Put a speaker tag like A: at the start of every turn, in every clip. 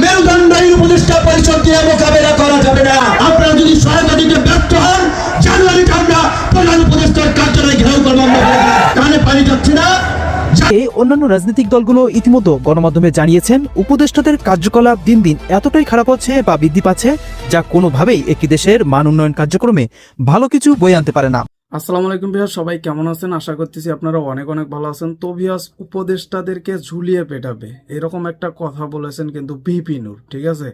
A: মেরুদণ্ডহীন উপদেষ্টা পরিষদ দিয়ে মোকাবেলা করা যাবে না। আপনারা যদি সহায়তা দিতে ব্যর্থ হন, জানুয়ারিতে আমরা প্রধান উপদেষ্টার কার্যালয়ে ঘেরাও করব। কানে পানি যাচ্ছে না।
B: অন্যান্য রাজনৈতিক দলগুলো ইতিমধ্যে গণমাধ্যমে জানিয়েছেন, উপদেষ্টাদের কার্যকলাপ দিন দিন এতটাই খারাপ হচ্ছে বা বৃদ্ধি পাচ্ছে যা কোনোভাবেই একটি দেশের মান উন্নয়ন কার্যক্রমে ভালো কিছু বয়ে আনতে পারে না।
C: আসসালামু আলাইকুম ভিয়াস সবাই কেমন আছেন? আশা করতেছি আপনারা অনেক অনেক ভালো আছেন। তো ভিয়াস উপদেষ্টাদেরকে ঝুলিয়ে পেটাবে। এরকম একটা কথা বলেছেন কিন্তু বিপিনুর ঠিক আছে?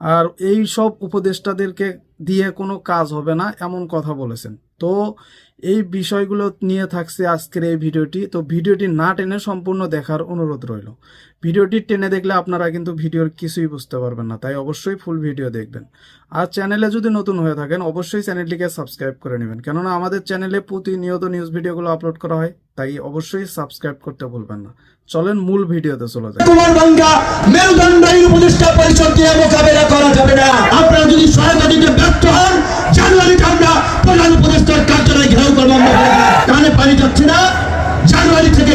C: আর এই সব উপদেষ্টাদেরকে দিয়ে কোনো কাজ হবে না, এমন কথা বলেছেন। তো এই বিষয়গুলো নিয়ে থাকছে আজকের এই ভিডিওটি। তো ভিডিওটি না টেনে সম্পূর্ণ দেখার অনুরোধ রইল। ভিডিওটি টেনে দেখলে আপনারা কিন্তু ভিডিওর কিছুই বুঝতে পারবেন না, তাই অবশ্যই ফুল ভিডিও দেখবেন। আর চ্যানেলে যদি নতুন হয়ে থাকেন, অবশ্যই চ্যানেলটিকে সাবস্ক্রাইব করে নেবেন। কেননা আমাদের চ্যানেলে প্রতিনিয়ত নিউজ ভিডিওগুলো আপলোড করা হয়, তাই অবশ্যই সাবস্ক্রাইব করতে ভুলবেন না। চলেন মূল ভিডিওতে চলে যাই।
A: কুমার বাঙ্গা মেরুদণ্ডহীন উপদেষ্টা পরিষদ দিয়ে মোকাবেলা করা যাবে না। আপনারা যদি সহায়তা দিতে ব্যর্থ হন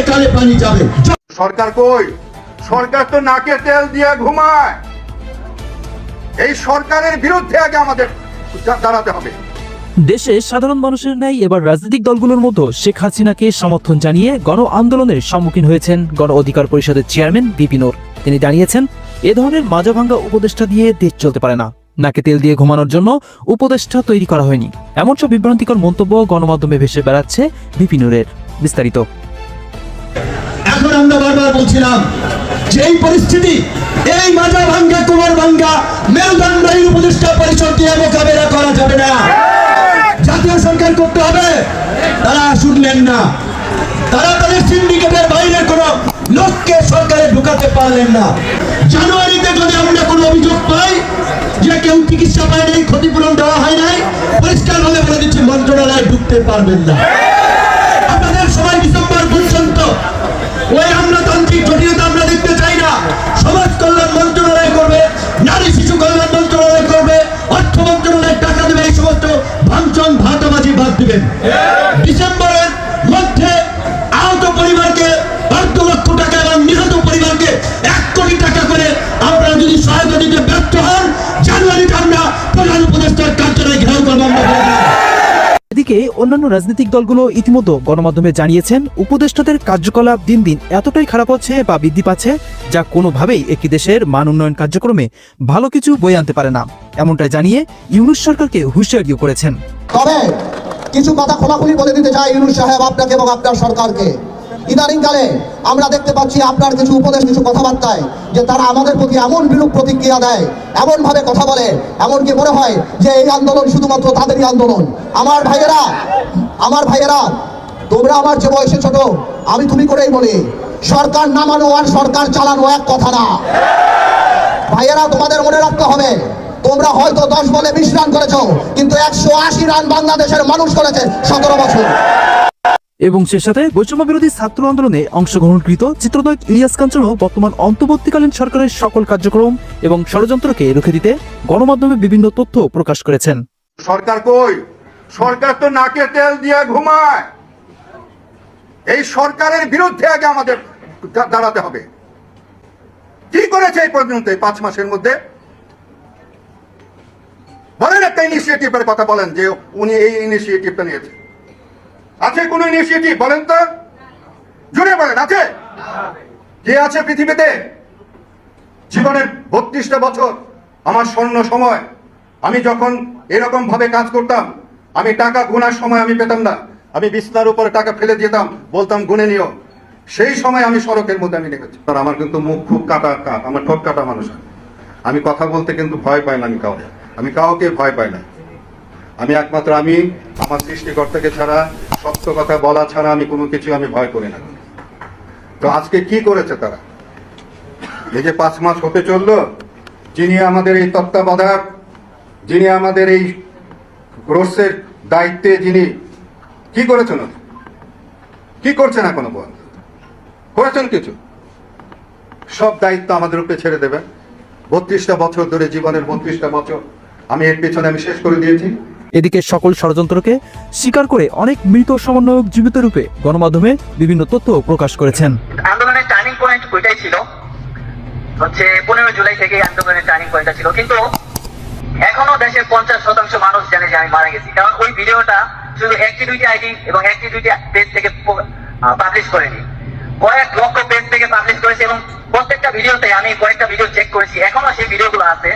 A: কানে পানি যাবে।
D: সরকার কই? সরকার তো নাকে তেল দিয়ে ঘুমায়। এই সরকারের বিরুদ্ধে আগে আমাদের দাঁড়াতে হবে।
B: দেশে সাধারণ মানুষের ন্যায় এবার রাজনৈতিক দলগুলোর মতো শেখ হাসিনাকে সমর্থন জানিয়ে গণ আন্দোলনের সম্মুখীন হয়েছেন গণ অধিকার পরিষদের চেয়ারম্যান বিপিনুর তিনি জানিয়েছেন এ ধরনের মাজাভাঙ্গা উপদেষ্টা দিয়ে দেশ চলতে পারে না। নাকে তেল দিয়ে ঘুমানোর জন্য উপদেষ্টা তৈরি করা হয়নি। এমন সব বিভ্রান্তিকর মন্তব্য গণমাধ্যমে ভেসে বেড়াচ্ছে বিপিনুরের বিস্তারিত।
A: এখন আমরা বারবার বলছিলাম যে এই পরিস্থিতি, এই মাজা ভাঙ্গা, কুমার ভাঙ্গা, মেরুদণ্ডহীন উপদেষ্টা পরিষদ দিয়ে মোকাবেলা করা যাবে না। জাতীয় সরকার করতে হবে। তারা শুনলেন না। তারা তাদের সিন্ডিকেটের বাইরে কোনো লোককে সরকারে ঢুকাতে পারলেন না। জানুয়ারিতে যদি আমরা কোনো অভিযোগ পাই যে কেউ চিকিৎসা পায় নাই ক্ষতিপূরণ দেওয়া হয় নাই পরিষ্কার ভাবে বলে দিচ্ছি, মন্ত্রণালয়ে ঢুকতে পারবেন না। আমলাতান্ত্রিক জটিলতা আমরা দেখতে চাই না। সমাজ কল্যাণ মন্ত্রণালয় করবে, নারী শিশু কল্যাণ মন্ত্রণালয় করবে, অর্থ মন্ত্রণালয় টাকা দেবে এই সমস্ত ভাঙচন ভাতাবাজি বাদ দিবেন।
B: এদিকে অন্যান্য রাজনৈতিক দলগুলো ইতিমধ্যে গণমাধ্যমে জানিয়েছেন, উপদেষ্টাদের কার্যকলাপ দিন দিন এতটাই খারাপ হচ্ছে বা বৃদ্ধি পাচ্ছে যা কোনোভাবেই একটি দেশের মান উন্নয়ন কার্যক্রমে ভালো কিছু বয়ে আনতে পারে না। এমনটাই জানিয়ে ইউনুস সরকারকে হুঁশিয়ারিও করেছেন।
E: তবে কিছু কথা খোলাখুলি বলে দিতে চাই ইউনুস সাহেব আপনাকে এবং আপনার সরকারকে। ইদানিংকালে আমরা দেখতে পাচ্ছি আপনার কিছু উপদেশ, কিছু কথাবার্তায় যে তারা আমাদের প্রতি এমন বিরূপ প্রতিক্রিয়া দেয় এমন ভাবে কথা বলে, এমনকি মনে হয় যে এই আন্দোলন শুধুমাত্র তাদেরই আন্দোলন। আমার ভাইয়েরা আমার ভাইয়েরা, তোমরা আমার যে বয়সে ছোট, আমি তুমি করেই বলি, সরকার নামানো আর সরকার চালানো এক কথা না। ভাইয়েরা, তোমাদের মনে রাখতে হবে, তোমরা হয়তো দশ বলে বিশ রান করেছ, কিন্তু একশো আশি রান বাংলাদেশের মানুষ করেছে সতেরো বছর।
B: এবং সে সাথে বৈষম্য বিরোধী ছাত্র আন্দোলনে অংশগ্রহণকৃত চিত্রনায়ক ইলিয়াস কাঞ্চনও বর্তমান অন্তর্বর্তীকালীন সরকারের সকল কার্যক্রম এবং ষড়যন্ত্রকে রুখে দিতে গণমাধ্যমে বিভিন্ন তথ্য প্রকাশ করেছেন।
D: সরকার কই? সরকার তো নাকে তেল দিয়ে ঘুমায়। এই সরকারের বিরুদ্ধে আগে আমাদের দাঁড়াতে হবে। কি করেছে এই পর্যন্ত এই পাঁচ মাসের মধ্যে? বলেন একটা ইনিশিয়েটিভের কথা বলেন যে উনি এই ইনিশিয়েটিভটা নিয়েছে। আছে কোন ইনিশিয়েটিভ বলেন তো? জুড়ে বলেন, আছে? কে আছে পৃথিবীতে? জীবনের বত্রিশটা বছর, আমার স্বর্ণ সময়, আমি যখন এরকম ভাবে কাজ করতাম, আমি টাকা গুনার সময় আমি পেতাম না, আমি বিছনার উপরে টাকা ফেলে দিতাম, বলতাম, গুনে নিও। সেই সময় আমি সড়কের মধ্যে আমি নেমেছি আর আমার কিন্তু মুখ খুব কাটা কাট আমার ঠোঁট কাটা মানুষ। আমি কথা বলতে কিন্তু ভয় পাই না আমি কাউকে। আমি কাউকে ভয় পাই না। আমি একমাত্র আমি, আমার সৃষ্টিকর্তাকে ছাড়া, সত্য কথা বলা ছাড়া আমি কোনো কিছু আমি ভয় করি না। তো আজকে কি করেছে তারা? এই যে পাঁচ মাস হতে চলল, যিনি আমাদের এই তত্ত্বাবধায়ক, যিনি আমাদের এই গ্রোসের দায়িত্বে যিনি, কি করেছেন? কি করছেন এখনও পর্যন্ত? করেছেন কিছু? সব দায়িত্ব আমাদের উপরে ছেড়ে দেবেন বত্রিশটা বছর ধরে জীবনের বত্রিশটা বছর আমি এর পেছনে আমি শেষ করে দিয়েছি।
B: এদিকে সকল ষড়যন্ত্রকে স্বীকার করে অনেক মৃত সমন্বয়ক জীবিত রূপে গণমাধ্যমে বিভিন্ন তথ্য প্রকাশ করেছেন।
F: আন্দোলনের টার্নিং পয়েন্ট ওইটাই ছিল। হচ্ছে পনেরো জুলাই থেকে আন্দোলনের টার্নিং পয়েন্টটা ছিল। কিন্তু এখনও দেশের পঞ্চাশ শতাংশ মানুষ জানে যে আমি মারা গেছি। কারণ ওই ভিডিওটা শুধু একটি দুইটি আইডি এবং একটি দুইটি পেজ থেকে পাবলিশ করেনি। কয়েক লক্ষ পেজ থেকে পাবলিশ করেছে এবং প্রত্যেকটা ভিডিওতে আমি কয়েকটা ভিডিও চেক করেছি। এখনও সেই ভিডিওগুলো আছে।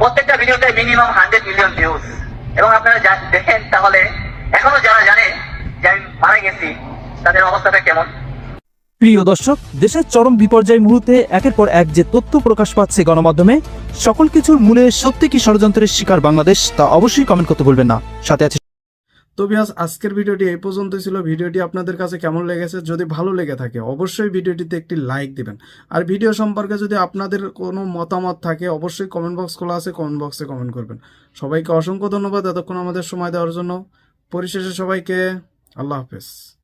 F: প্রত্যেকটা ভিডিওতে মিনিমাম হান্ড্রেড মিলিয়ন ভিউজ এবং আপনারা দেখেন তাহলে এখনও যারা জানে যে আমি মারা গেছি, তাদের অবস্থাটা কেমন?
B: প্রিয় দর্শক, দেশের চরম বিপর্যয় মুহূর্তে একের পর এক যে তথ্য প্রকাশ পাচ্ছে গণমাধ্যমে, সকল কিছুর মূলে সত্যি কি ষড়যন্ত্রের শিকার বাংলাদেশ, তা অবশ্যই কমেন্ট করতে ভুলবেন না। সাথে আছে
C: তো বিহাস, আজকের ভিডিওটি এই পর্যন্ত ছিল। ভিডিওটি আপনাদের কাছে কেমন লেগেছে? যদি ভালো লেগে থাকে, অবশ্যই ভিডিওটিতে একটি লাইক দিবেন। আর ভিডিও সম্পর্কে যদি আপনাদের কোনো মতামত থাকে, অবশ্যই কমেন্ট বক্স খোলা আছে কমেন্ট বক্সে কমেন্ট করবেন। সবাইকে অসংখ্য ধন্যবাদ এতক্ষণ আমাদের সময় দেওয়ার জন্য। পরিশেষে সবাইকে আল্লাহ হাফেজ।